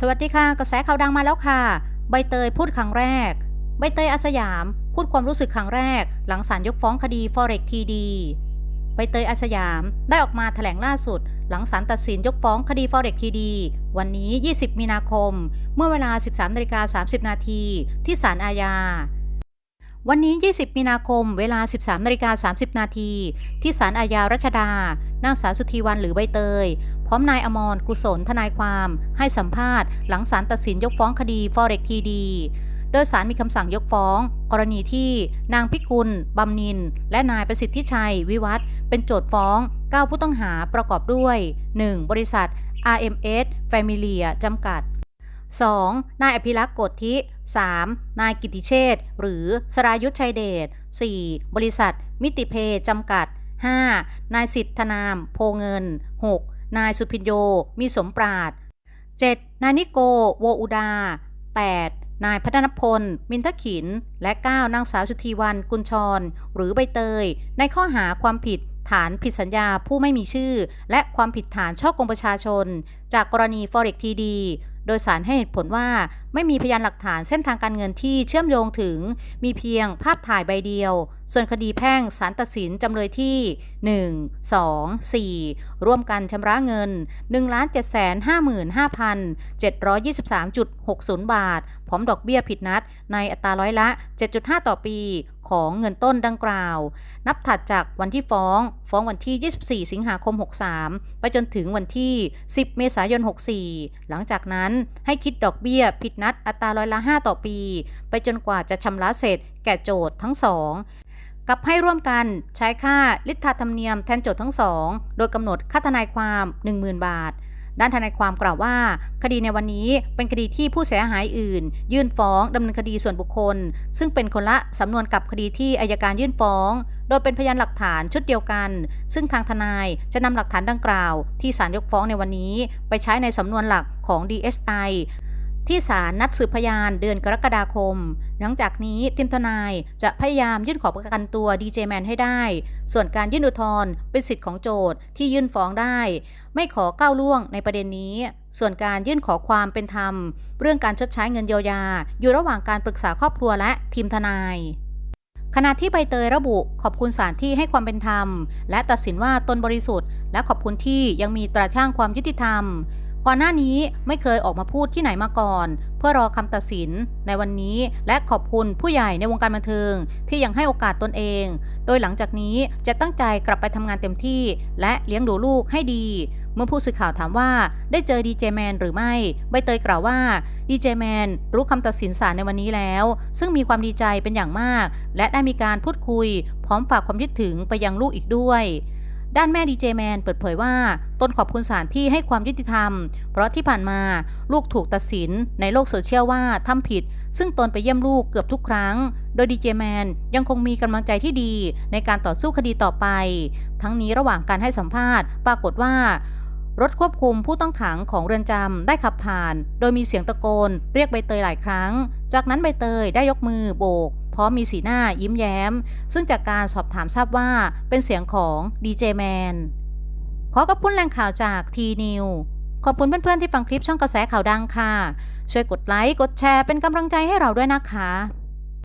สวัสดีค่ะกระแสข่าวดังมาแล้วค่ะ ใบเตยพูดครั้งแรก ใบเตยอาสยาม พูดความรู้สึกครั้งแรก หลังศาลยกฟ้องคดี Forex TD ใบเตยอาสยามได้ออกมาแถลงล่าสุด หลังศาลตัดสินยกฟ้องคดี Forex TD วันนี้ 20 มีนาคม เมื่อเวลา 13นาฬิกา30 นาทีที่ศาลอาญา วันนี้ 20 มีนาคม เวลา 13นาฬิกา30 นาที ที่ศาลอาญารัชดา นางสาวสุธีวันหรือใบเตย พร้อมนายอมร กุศล ทนายความ ให้สัมภาษณ์ หลังศาลตัดสินยกฟ้องคดี Forex TD โดยสารมีคำสั่งยกฟ้อง กรณีที่นางพิกุลบำนิน และนายประสิทธิชัย วิวัฒเป็นโจทฟ้อง 9 ผู้ต้องหาประกอบด้วย 1. บริษัท RMS Familia จำกัด 2. นายอภิรักษ์โกฏธิ 3. นายกิติเชษฐ์หรือสรายุทธชัยเดช 4. บริษัท มิติเพจำกัด 5. นายสิทธนาม โพเงิน 6. นายสุพิญโย มีสมปราด 7. นายนิโก โวอุดา 8. นายพัฒนพล มินทขิน และ 9. นางสาวสุธีวัน กุลชร หรือใบเตย ในข้อหาความผิดฐานผิดสัญญาผู้ไม่มีชื่อ และความผิดฐานช่อกงประชาชน จากกรณี Forex TD โดยสารให้เหตุผลว่าไม่มีพยานหลักฐานเส้นทางการเงินที่เชื่อมโยงถึง มีเพียงภาพถ่ายใบเดียวส่วนคดีแพ่งสารตัดสินจำเลยที่ 1 2 4 ร่วมกันชำระเงิน 1,755,723.60 บาท พร้อมดอกเบี้ยผิดนัด ในอัตราร้อยละ 7.5 ต่อปีของเงินต้นดังกล่าว นับถัดจากวันที่ฟ้อง ฟ้องวันที่ 24 สิงหาคม 63 ไปจนถึงวันที่ 10 เมษายน 64 หลังจากนั้นให้คิดดอกเบี้ยผิดนัดอัตราร้อยละ 5 ต่อปี ไปจนกว่าจะชำระเสร็จ แก่โจทย์ทั้งสองกับให้ร่วมกันใช้ค่าลิทธาธรรมเนียมแทนโจทย์ทั้งสอง โดยกำหนดค่าทนายความ 10,000 บาท ด้านทนายความกล่าวว่า คดีในวันนี้เป็นคดีที่ผู้เสียหายอื่น ยื่นฟ้องดำเนินคดีส่วนบุคคล ซึ่งเป็นคนละสำนวนกับคดีที่อายการยื่นฟ้อง โดยเป็นพยานหลักฐานชุดเดียวกัน ซึ่งทางทนายจะนำหลักฐานดังกล่าว ที่ศาลยกฟ้องในวันนี้ ไปใช้ในสำนวนหลักของ DSI ที่ศาลนัดสืบพยานเดือนกรกฎาคม หลังจากนี้ทีมทนายจะพยายามยื่นขอประกันตัวดีเจแมนให้ได้ ส่วนการยื่นอุทธรณ์เป็นสิทธิ์ของโจทย์ที่ยื่นฟ้องได้ ไม่ขอก้าวล่วงในประเด็นนี้ ส่วนการยื่นขอความเป็นธรรม เรื่องการชดใช้เงินเยียวยา อยู่ระหว่างการปรึกษาครอบครัวและทีมทนายขณะที่ใบเตยระบุขอบคุณศาลที่ให้ความเป็นธรรม และตัดสินว่าตนบริสุทธิ์ และขอบคุณที่ยังมีตราช่างความยุติธรรม ก่อนหน้านี้ไม่เคยออกมาพูดที่ไหนมาก่อน เพื่อรอคำตัดสินในวันนี้และขอบคุณผู้ใหญ่ในวงการบันเทิง ที่ยังให้โอกาสตนเอง โดยหลังจากนี้จะตั้งใจกลับไปทำงานเต็มที่ และเลี้ยงดูลูกให้ดี เมื่อผู้สื่อข่าวถามว่าได้เจอดีเจแมนหรือไม่ ใบเตยกล่าวว่าดีเจแมนรู้คำตัดสินศาลในวันนี้แล้ว ซึ่งมีความดีใจเป็นอย่างมาก และได้มีการพูดคุย พร้อมฝากความคิดถึงไปยังลูกอีกด้วย ด้านแม่ดีเจแมนเปิดเผยว่าตนขอบคุณศาลที่ให้ความยุติธรรม เพราะที่ผ่านมาลูกถูกตัดสินในโลกโซเชียลว่าทำผิด ซึ่งตนไปเยี่ยมลูกเกือบทุกครั้ง โดยดีเจแมนยังคงมีกำลังใจที่ดีในการต่อสู้คดีต่อไป ทั้งนี้ระหว่างการให้สัมภาษณ์ปรากฏว่า รถควบคุมผู้ต้องขังของเรือนจำได้ขับผ่าน โดยมีเสียงตะโกน เรียกใบเตยหลายครั้ง จากนั้นใบเตยได้ยกมือโบก พร้อมมีสีหน้ายิ้มแย้ม ซึ่งจากการสอบถามทราบว่าเป็นเสียงของดีเจแมนขอขอบคุณแหล่งข่าวจากทีนิวขอบคุณเพื่อนๆที่ฟังคลิปช่องกระแสข่าวดังค่ะ ช่วยกดไลค์ กดแชร์เป็นกำลังใจให้เราด้วยนะคะ